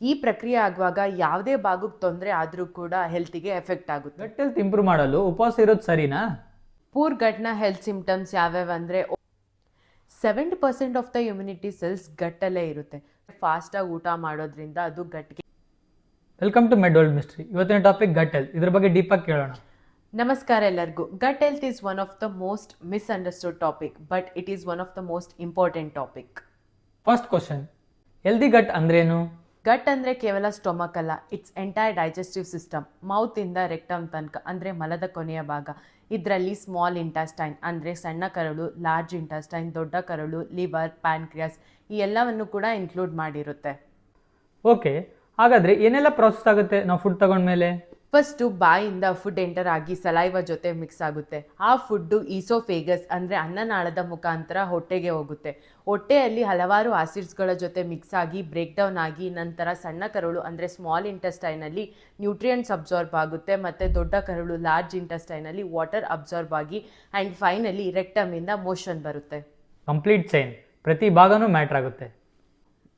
ಈ ಪ್ರಕ್ರಿಯೆ ಆಗುವಾಗ ಯಾವುದೇ ಭಾಗಕ್ಕೆ ತೊಂದರೆ ಆದರೂ ಕೂಡ ಹೆಲ್ತಿಗೆ ಎಫೆಕ್ಟ್ ಆಗುತ್ತೆ. ಗಟ್ ಹೆಲ್ತ್ ಇಂಪ್ರೂವ್ ಮಾಡಲು ಉಪವಾಸ ಇರೋದು ಸರಿನಾ? ಪೂರ್ ಗಟ್ನ ಹೆಲ್ತ್ ಸಿಂಪ್ಟಮ್ಸ್ ಯಾವ್ಯಾವ ಅಂದರೆ seventy percent of the immunity cells ಗಟ್ಟಲ್ಲೇ ಇರುತ್ತೆ. ಫಾಸ್ಟಾಗಿ ಊಟ ಮಾಡೋದ್ರಿಂದ ಅದು ಗಟ್ಟಿಗೆ ವೆಲ್ಕಮ್ ಟು ಮೆಡೋಲ್ಡ್ ಮಿಸ್ಟ್ರಿ ಇವತ್ತಿನ ಟಾಪಿಕ್ ಗಟ್ ಹೆಲ್ತ್ ಇದ್ರ ಬಗ್ಗೆ ಡೀಪಾಗಿ ಕೇಳೋಣ. ನಮಸ್ಕಾರ ಎಲ್ಲರಿಗೂ. Gut health is one of the most misunderstood topic but it is one of the most important topic first question healthy gut ಅಂದ್ರೇನು? ಗಟ್ ಅಂದರೆ ಕೇವಲ ಸ್ಟೊಮಕ್ ಅಲ್ಲ ಇಟ್ಸ್ ಎಂಟೈರ್ ಡೈಜೆಸ್ಟಿವ್ ಸಿಸ್ಟಮ್ ಮೌತಿಂದ ರೆಕ್ಟಮ್ ತನಕ, ಅಂದರೆ ಮಲದ ಕೊನೆಯ ಭಾಗ. ಇದರಲ್ಲಿ ಸ್ಮಾಲ್ ಇಂಟೆಸ್ಟೈನ್ ಅಂದರೆ ಸಣ್ಣ ಕರಳು ಲಾರ್ಜ್ ಇಂಟೆಸ್ಟೈನ್ ದೊಡ್ಡ ಕರಳು ಲಿವರ್ ಪ್ಯಾನ್ಕ್ರಿಯಾಸ್ ಈ ಎಲ್ಲವನ್ನು ಕೂಡ ಇನ್ಕ್ಲೂಡ್ ಮಾಡಿರುತ್ತೆ. ಓಕೆ ಹಾಗಾದರೆ ಏನೆಲ್ಲ ಪ್ರಾಸೆಸ್ ಆಗುತ್ತೆ? ನಾವು ಫುಡ್ ತಗೊಂಡ್ಮೇಲೆ? ಫಸ್ಟು ಬಾಯಿಂದ ಫುಡ್ ಎಂಟರ್ ಆಗಿ ಸಲೈವ ಜೊತೆ ಮಿಕ್ಸ್ ಆಗುತ್ತೆ. ಆ ಫುಡ್ಡು ಈಸೋಫೇಗಸ್ ಅಂದರೆ ಅನ್ನನಾಳದ ಮುಖಾಂತರ ಹೊಟ್ಟೆಗೆ ಹೋಗುತ್ತೆ. ಹೊಟ್ಟೆಯಲ್ಲಿ ಹಲವಾರು ಆಸಿಡ್ಸ್ಗಳ ಜೊತೆ ಮಿಕ್ಸ್ ಆಗಿ ಬ್ರೇಕ್ ಡೌನ್ ಆಗಿ ನಂತರ ಸಣ್ಣ ಕರುಳು ಅಂದರೆ ಸ್ಮಾಲ್ ಇಂಟೆಸ್ಟೈನಲ್ಲಿ ನ್ಯೂಟ್ರಿಯೆಂಟ್ಸ್ ಅಬ್ಸಾರ್ಬ್ ಆಗುತ್ತೆ ಮತ್ತು ದೊಡ್ಡ ಕರುಳು ಲಾರ್ಜ್ ಇಂಟೆಸ್ಟೈನಲ್ಲಿ ವಾಟರ್ ಅಬ್ಸಾರ್ಬ್ ಆಗಿ ಆ್ಯಂಡ್ ಫೈನಲಿ ರೆಕ್ಟಮಿಂದ ಮೋಷನ್ ಬರುತ್ತೆ. ಕಂಪ್ಲೀಟ್ ಚೈನ್ ಪ್ರತಿ ಭಾಗನೂ ಮ್ಯಾಟ್ರ್ ಆಗುತ್ತೆ.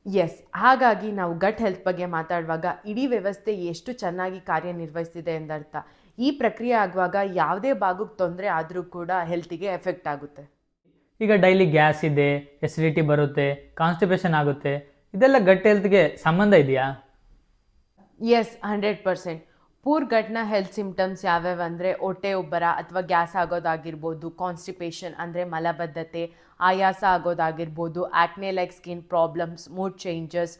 ಎಸ್ ಹಾಗಾಗಿ ನಾವು ಗಟ್ ಹೆಲ್ತ್ ಬಗ್ಗೆ ಮಾತಾಡುವಾಗ ಇಡೀ ವ್ಯವಸ್ಥೆ ಎಷ್ಟು ಚೆನ್ನಾಗಿ ಕಾರ್ಯನಿರ್ವಹಿಸ್ತಿದೆ ಎಂದರ್ಥ. ಈ ಪ್ರಕ್ರಿಯೆ ಆಗುವಾಗ ಯಾವುದೇ ಭಾಗಕ್ಕೆ ತೊಂದರೆ ಆದರೂ ಕೂಡ ಹೆಲ್ತಿಗೆ ಎಫೆಕ್ಟ್ ಆಗುತ್ತೆ. ಈಗ ಡೈಲಿ ಗ್ಯಾಸ್ ಇದೆ ಎಸಿಡಿಟಿ ಬರುತ್ತೆ ಕಾನ್ಸ್ಟಿಪೇಷನ್ ಆಗುತ್ತೆ. ಇದೆಲ್ಲ ಗಟ್ ಹೆಲ್ತ್ಗೆ ಸಂಬಂಧ ಇದೆಯಾ? ಎಸ್ ಹಂಡ್ರೆಡ್ ಪರ್ಸೆಂಟ್ ಪೂರ್ ಗಟ್ನ ಹೆಲ್ತ್ ಸಿಂಪ್ಟಮ್ಸ್ ಯಾವ್ಯಾವ ಅಂದರೆ ಹೊಟ್ಟೆ ಉಬ್ಬರ ಅಥವಾ ಗ್ಯಾಸ್ ಆಗೋದಾಗಿರ್ಬೋದು ಕಾನ್ಸ್ಟಿಪೇಷನ್ ಅಂದರೆ ಮಲಬದ್ಧತೆ ಆಯಾಸ ಆಗೋದಾಗಿರ್ಬೋದು acne like skin problems mood changes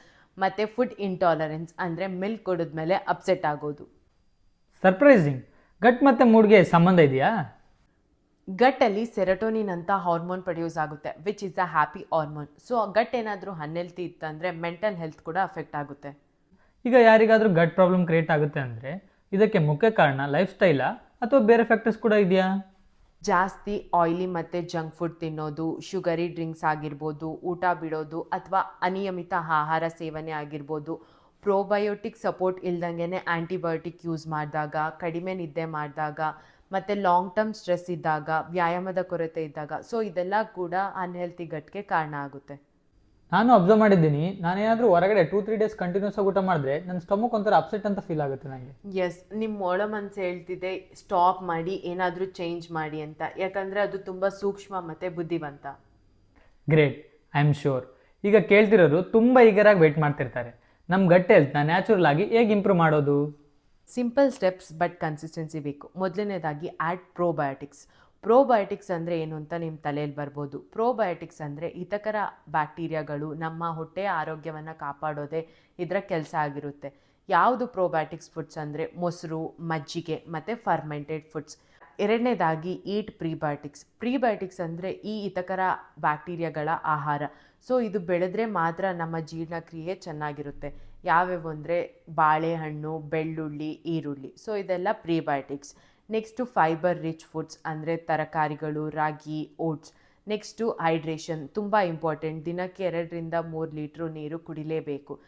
ಮತ್ತು ಫುಡ್ ಇಂಟಾಲರೆನ್ಸ್ ಅಂದರೆ ಮಿಲ್ಕ್ ಕುಡಿದ್ಮೇಲೆ ಅಪ್ಸೆಟ್ ಆಗೋದು. ಸರ್ಪ್ರೈಸಿಂಗ್ ಗಟ್ ಮತ್ತು ಮೂಡ್ಗೆ ಸಂಬಂಧ ಇದೆಯಾ? ಗಟ್ಟಲ್ಲಿ ಸೆರಟೋನಿನ್ ಅಂತ ಹಾರ್ಮೋನ್ ಪ್ರೊಡ್ಯೂಸ್ ಆಗುತ್ತೆ which is a happy hormone so gut ಏನಾದರೂ ಅನ್ಹೆಲ್ತಿ ಇತ್ತಂದರೆ ಮೆಂಟಲ್ ಹೆಲ್ತ್ ಕೂಡ ಅಫೆಕ್ಟ್ ಆಗುತ್ತೆ. ಈಗ ಯಾರಿಗಾದರೂ ಗಟ್ ಪ್ರಾಬ್ಲಮ್ ಕ್ರಿಯೇಟ್ ಆಗುತ್ತೆ ಅಂದರೆ ಇದಕ್ಕೆ ಮುಖ್ಯ ಕಾರಣ ಲೈಫ್ ಸ್ಟೈಲಾ ಅಥವಾ ಬೇರೆ ಫ್ಯಾಕ್ಟರ್ಸ್ ಕೂಡ ಇದೆಯಾ? ಜಾಸ್ತಿ ಆಯಿಲಿ ಮತ್ತು ಜಂಕ್ ಫುಡ್ ತಿನ್ನೋದು ಶುಗರಿ ಡ್ರಿಂಕ್ಸ್ ಆಗಿರ್ಬೋದು, ಊಟ ಬಿಡೋದು, ಅಥವಾ ಅನಿಯಮಿತ ಆಹಾರ ಸೇವನೆ ಆಗಿರ್ಬೋದು ಪ್ರೋಬಯೋಟಿಕ್ ಸಪೋರ್ಟ್ ಇಲ್ದಂಗೆ ಆ್ಯಂಟಿಬಯೋಟಿಕ್ ಯೂಸ್ ಮಾಡಿದಾಗ, ಕಡಿಮೆ ನಿದ್ದೆ ಮಾಡಿದಾಗ, ಮತ್ತು ಲಾಂಗ್ ಟರ್ಮ್ ಸ್ಟ್ರೆಸ್ ಇದ್ದಾಗ, ವ್ಯಾಯಾಮದ ಕೊರತೆ ಇದ್ದಾಗ ಸೊ ಇದೆಲ್ಲ ಕೂಡ ಅನ್ಹೆಲ್ತಿ ಗಟ್ಟಿಗೆ ಕಾರಣ ಆಗುತ್ತೆ. ನಾನು ಅಬ್ಸರ್ವ್ ಮಾಡಿದ್ದೀನಿ. ನಾನೇನಾದರೂ ಹೊರಗಡೆ ಟೂ ತ್ರೀ ಡೇಸ್ ಕಂಟಿನ್ಯೂಸ್ ಆಗಿ ಊಟ ಮಾಡಿದ್ರೆ ನನ್ನ ಸ್ಟಮಕ್ ಒಂಥರ ಅಪ್ಸೆಟ್ ಅಂತ ಫೀಲ್ ಆಗುತ್ತೆ ನನಗೆ ಎಸ್ ನಿಮ್ಮ ಒಳ ಮನಸ್ಸು ಹೇಳ್ತಿದೆ ಸ್ಟಾಪ್ ಮಾಡಿ ಏನಾದರೂ ಚೇಂಜ್ ಮಾಡಿ ಅಂತ. ಯಾಕಂದರೆ ಅದು ತುಂಬ ಸೂಕ್ಷ್ಮ ಮತ್ತು ಬುದ್ಧಿವಂತ. ಗ್ರೇಟ್ ಐ ಆಮ್ ಶೋರ್ ಈಗ ಕೇಳ್ತಿರೋರು ತುಂಬ ಈಗರಾಗಿ ವೇಟ್ ಮಾಡ್ತಿರ್ತಾರೆ. ನಮ್ಮ ಗಟ್ಟೆ ಹೆಲ್ತ್ನ ನ್ಯಾಚುರಲ್ ಆಗಿ ಹೇಗೆ ಇಂಪ್ರೂವ್ ಮಾಡೋದು? ಸಿಂಪಲ್ ಸ್ಟೆಪ್ಸ್ ಬಟ್ ಕನ್ಸಿಸ್ಟೆನ್ಸಿ ಬೇಕು. ಮೊದಲನೇದಾಗಿ ಆ್ಯಡ್ ಪ್ರೋಬಯೋಟಿಕ್ಸ್ ಪ್ರೋಬಯೋಟಿಕ್ಸ್ ಅಂದರೆ ಏನು ಅಂತ ನಿಮ್ಮ ತಲೆಯಲ್ಲಿ ಬರ್ಬೋದು. ಪ್ರೋಬಯೋಟಿಕ್ಸ್ ಅಂದರೆ ಹಿತಕರ ಬ್ಯಾಕ್ಟೀರಿಯಾಗಳು ನಮ್ಮ ಹೊಟ್ಟೆಯ ಆರೋಗ್ಯವನ್ನು ಕಾಪಾಡೋದೇ ಇದರ ಕೆಲಸ ಆಗಿರುತ್ತೆ. ಯಾವುದು ಪ್ರೋಬಯೋಟಿಕ್ಸ್ ಫುಡ್ಸ್ ಅಂದರೆ ಮೊಸರು, ಮಜ್ಜಿಗೆ ಮತ್ತು ಫರ್ಮೆಂಟೆಡ್ ಫುಡ್ಸ್ ಎರಡನೇದಾಗಿ ಈಟ್ ಪ್ರೀಬಯೋಟಿಕ್ಸ್ ಪ್ರೀಬಯೋಟಿಕ್ಸ್ ಅಂದರೆ ಈ ಹಿತಕರ ಬ್ಯಾಕ್ಟೀರಿಯಾಗಳ ಆಹಾರ. ಸೊ ಇದು ಬೆಳೆದ್ರೆ ಮಾತ್ರ ನಮ್ಮ ಜೀರ್ಣಕ್ರಿಯೆ ಚೆನ್ನಾಗಿರುತ್ತೆ. ಯಾವ್ಯಾವು ಅಂದರೆ ಬಾಳೆಹಣ್ಣು, ಬೆಳ್ಳುಳ್ಳಿ, ಈರುಳ್ಳಿ. ಸೊ ಇದೆಲ್ಲ prebiotics next fibre rich foods ಅಂದರೆ ತರಕಾರಿಗಳು, ರಾಗಿ, ಓಟ್ಸ್. ನೆಕ್ಸ್ಟು ಹೈಡ್ರೇಷನ್ ತುಂಬ ಇಂಪಾರ್ಟೆಂಟ್ ದಿನಕ್ಕೆ ಎರಡರಿಂದ ಮೂರು ಲೀಟ್ರು ನೀರು ಕುಡಿಲೇಬೇಕು.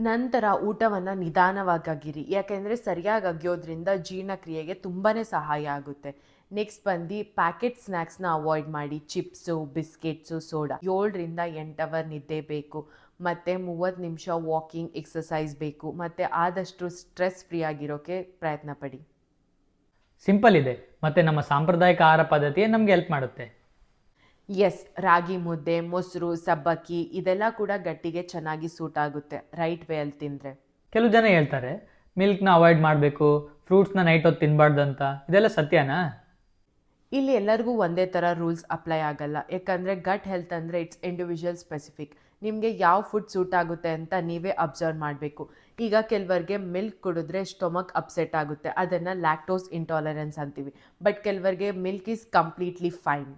ನಂತರ ಊಟವನ್ನು ನಿಧಾನವಾಗಿರಿ ಯಾಕೆಂದರೆ ಸರಿಯಾಗಿ ಅಗಿಯೋದ್ರಿಂದ ಜೀರ್ಣಕ್ರಿಯೆಗೆ ತುಂಬಾ ಸಹಾಯ ಆಗುತ್ತೆ. ನೆಕ್ಸ್ಟ್ ಬಂದು ಪ್ಯಾಕೆಟ್ ಸ್ನ್ಯಾಕ್ಸ್ನ ಅವಾಯ್ಡ್ ಮಾಡಿ. ಚಿಪ್ಸು ಬಿಸ್ಕೆಟ್ಸು ಸೋಡಾ ಏಳರಿಂದ ಎಂಟು ಅವರ್ ನಿದ್ದೆ ಬೇಕು. ಮತ್ತು ಮೂವತ್ತು ನಿಮಿಷ ವಾಕಿಂಗ್ ಎಕ್ಸಸೈಸ್ ಬೇಕು. ಮತ್ತು ಆದಷ್ಟು ಸ್ಟ್ರೆಸ್ ಫ್ರೀ ಆಗಿರೋಕ್ಕೆ ಪ್ರಯತ್ನ ಪಡಿ. ಸಿಂಪಲ್ ಇದೆ. ಮತ್ತು ನಮ್ಮ ಸಾಂಪ್ರದಾಯಿಕ ಆಹಾರ ಪದ್ಧತಿಯೇ ನಮಗೆ ಹೆಲ್ಪ್ ಮಾಡುತ್ತೆ. ಎಸ್ ರಾಗಿ ಮುದ್ದೆ ಮೊಸರು ಸಬ್ಬಕ್ಕಿ ಇದೆಲ್ಲ ಕೂಡ ಗಟ್ಟಿಗೆ ಚೆನ್ನಾಗಿ ಸೂಟ್ ಆಗುತ್ತೆ ರೈಟ್ ವೇ ಅಲ್ಲಿ ತಿಂದರೆ. ಕೆಲವು ಜನ ಹೇಳ್ತಾರೆ ಮಿಲ್ಕ್ನ ಅವಾಯ್ಡ್ ಮಾಡಬೇಕು ಫ್ರೂಟ್ಸ್ನ ನೈಟ್ ಹೊತ್ತು ತಿನ್ನಬಾರ್ದು ಅಂತ ಇದೆಲ್ಲ ಸತ್ಯನಾ? ಇಲ್ಲಿ ಎಲ್ಲರಿಗೂ ಒಂದೇ ಥರ ರೂಲ್ಸ್ ಅಪ್ಲೈ ಆಗಲ್ಲ. ಯಾಕಂದರೆ ಗಟ್ ಹೆಲ್ತ್ ಅಂದರೆ ಇಟ್ಸ್ ಇಂಡಿವಿಜುವಲ್ ಸ್ಪೆಸಿಫಿಕ್ ನಿಮಗೆ ಯಾವ ಫುಡ್ ಸೂಟ್ ಆಗುತ್ತೆ ಅಂತ ನೀವೇ ಅಬ್ಸರ್ವ್ ಮಾಡಬೇಕು. ಈಗ ಕೆಲವರಿಗೆ ಮಿಲ್ಕ್ ಕುಡಿದ್ರೆ ಸ್ಟೊಮಕ್ ಅಪ್ಸೆಟ್ ಆಗುತ್ತೆ. ಅದನ್ನು ಲ್ಯಾಕ್ಟೋಸ್ ಇಂಟಾಲರೆನ್ಸ್ ಅಂತೀವಿ. ಬಟ್ ಕೆಲವರಿಗೆ ಮಿಲ್ಕ್ ಈಸ್ ಕಂಪ್ಲೀಟ್ಲಿ ಫೈನ್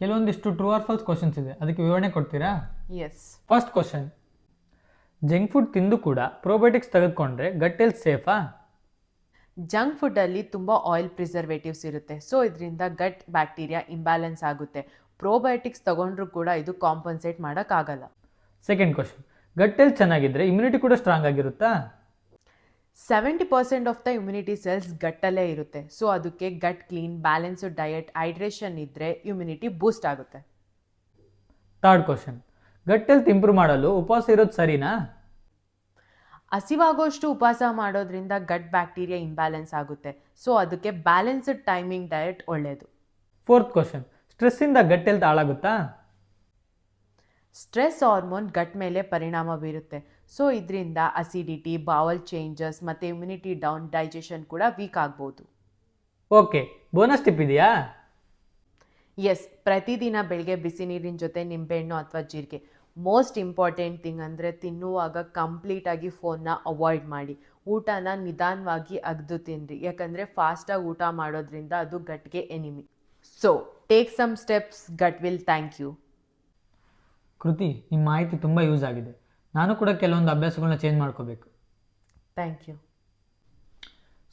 ಕೆಲವೊಂದಿಷ್ಟು ಟ್ರೂ ಆರ್ ಫಾಲ್ಸ್ ಕ್ವಶನ್ಸ್ ಇದೆ. ಅದಕ್ಕೆ ವಿವರಣೆ ಕೊಡ್ತೀರಾ? Yes first question junk food ತಿಂದು ಕೂಡ ಪ್ರೋಬಯೋಟಿಕ್ಸ್ ತೆಗೆದುಕೊಂಡ್ರೆ ಗಟ್ಟೆಲ್ ಸೇಫಾ ಜಂಕ್ ಫುಡ್ಡಲ್ಲಿ ತುಂಬ ಆಯಿಲ್ ಪ್ರಿಸರ್ವೇಟಿವ್ಸ್ ಇರುತ್ತೆ. ಸೊ ಇದರಿಂದ ಗಟ್ ಬ್ಯಾಕ್ಟೀರಿಯಾ ಇಂಬ್ಯಾಲೆನ್ಸ್ ಆಗುತ್ತೆ. ಪ್ರೋಬಯೋಟಿಕ್ಸ್ ತಗೊಂಡ್ರೂ ಕೂಡ ಇದು ಕಾಂಪನ್ಸೇಟ್ ಮಾಡೋಕ್ಕಾಗಲ್ಲ. ಸೆಕೆಂಡ್ ಕ್ವಶನ್ ಗಟ್ ಹೆಲ್ತ್ ಚೆನ್ನಾಗಿದ್ರೆ ಇಮ್ಯುನಿಟಿ ಕೂಡ strong ಆಗಿರುತ್ತಾ? Seventy percent of the immunity cells ಗಟ್ಟಲ್ಲೇ ಇರುತ್ತೆ. ಸೊ ಅದಕ್ಕೆ gut clean balanced diet hydration ಇದ್ದರೆ ಇಮ್ಯುನಿಟಿ ಬೂಸ್ಟ್ ಆಗುತ್ತೆ. Third question gut health improve ಮಾಡಲು ಉಪವಾಸ ಇರೋದು ಸರಿನಾ? ಹಸಿವಾಗೋಷ್ಟು ಉಪವಾಸ ಮಾಡೋದ್ರಿಂದ ಗಟ್ ಬ್ಯಾಕ್ಟೀರಿಯಾ ಇಂಬ್ಯಾಲೆನ್ಸ್ ಆಗುತ್ತೆ. ಸೊ ಅದಕ್ಕೆ ಬ್ಯಾಲೆನ್ಸ್ಡ್ ಟೈಮಿಂಗ್ ಡಯಟ್ ಒಳ್ಳೆಯದು ಫೋರ್ತ್ ಕ್ವಶನ್ ಸ್ಟ್ರೆಸ್ಸಿಂದ ಗಟ್ ಹೆಲ್ತ್ ಹಾಳಾಗುತ್ತಾ? ಸ್ಟ್ರೆಸ್ ಹಾರ್ಮೋನ್ ಗಟ್ ಮೇಲೆ ಪರಿಣಾಮ ಬೀರುತ್ತೆ. ಸೊ ಇದರಿಂದ ಅಸಿಡಿಟಿ ಬಾವಲ್ ಚೇಂಜಸ್ ಮತ್ತು ಇಮ್ಯುನಿಟಿ ಡೌನ್ ಡೈಜೆಷನ್ ಕೂಡ ವೀಕ್ ಆಗ್ಬೋದು. ಓಕೆ ಬೋನಸ್ ಟಿಪ್ ಇದೆಯಾ? ಎಸ್ ಪ್ರತಿದಿನ ಬೆಳಗ್ಗೆ ಬಿಸಿ ನೀರಿನ ಜೊತೆ ನಿಂಬೆಹಣ್ಣು ಅಥವಾ ಜೀರಿಗೆ. ಮೋಸ್ಟ್ ಇಂಪಾರ್ಟೆಂಟ್ ಥಿಂಗ್ ಅಂದರೆ ತಿನ್ನುವಾಗ ಕಂಪ್ಲೀಟಾಗಿ ಫೋನ್ನ ಅವಾಯ್ಡ್ ಮಾಡಿ. ಊಟನ ನಿಧಾನವಾಗಿ ಅಗ್ದು ತಿನ್ನಿರಿ ಯಾಕಂದರೆ ಫಾಸ್ಟಾಗಿ ಊಟ ಮಾಡೋದ್ರಿಂದ ಅದು ಗಟ್ಟಿಗೆ enemy. So take some steps gut will thank you Kriti ನಿಮ್ಮ ಮಾಹಿತಿ ತುಂಬ ಯೂಸ್ ಆಗಿದೆ. ನಾನು ಕೂಡ ಕೆಲವೊಂದು ಅಭ್ಯಾಸಗಳನ್ನ ಚೇಂಜ್ ಮಾಡ್ಕೋಬೇಕು. ಥ್ಯಾಂಕ್ ಯು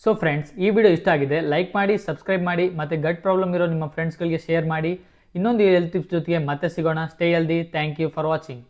ಸೊ ಫ್ರೆಂಡ್ಸ್ ಈ ವಿಡಿಯೋ ಇಷ್ಟ ಆಗಿದೆ. ಲೈಕ್ ಮಾಡಿ ಸಬ್ಸ್ಕ್ರೈಬ್ ಮಾಡಿ ಮತ್ತು ಗಟ್ ಪ್ರಾಬ್ಲಮ್ ಇರೋ ನಿಮ್ಮ ಫ್ರೆಂಡ್ಸ್ಗಳಿಗೆ ಶೇರ್ ಮಾಡಿ. ಇನ್ನೊಂದು ಹೆಲ್ತ್ ಟಿಪ್ಸ್ ಜೊತೆಗೆ ಮತ್ತೆ ಸಿಗೋಣ. Stay healthy thank you for watching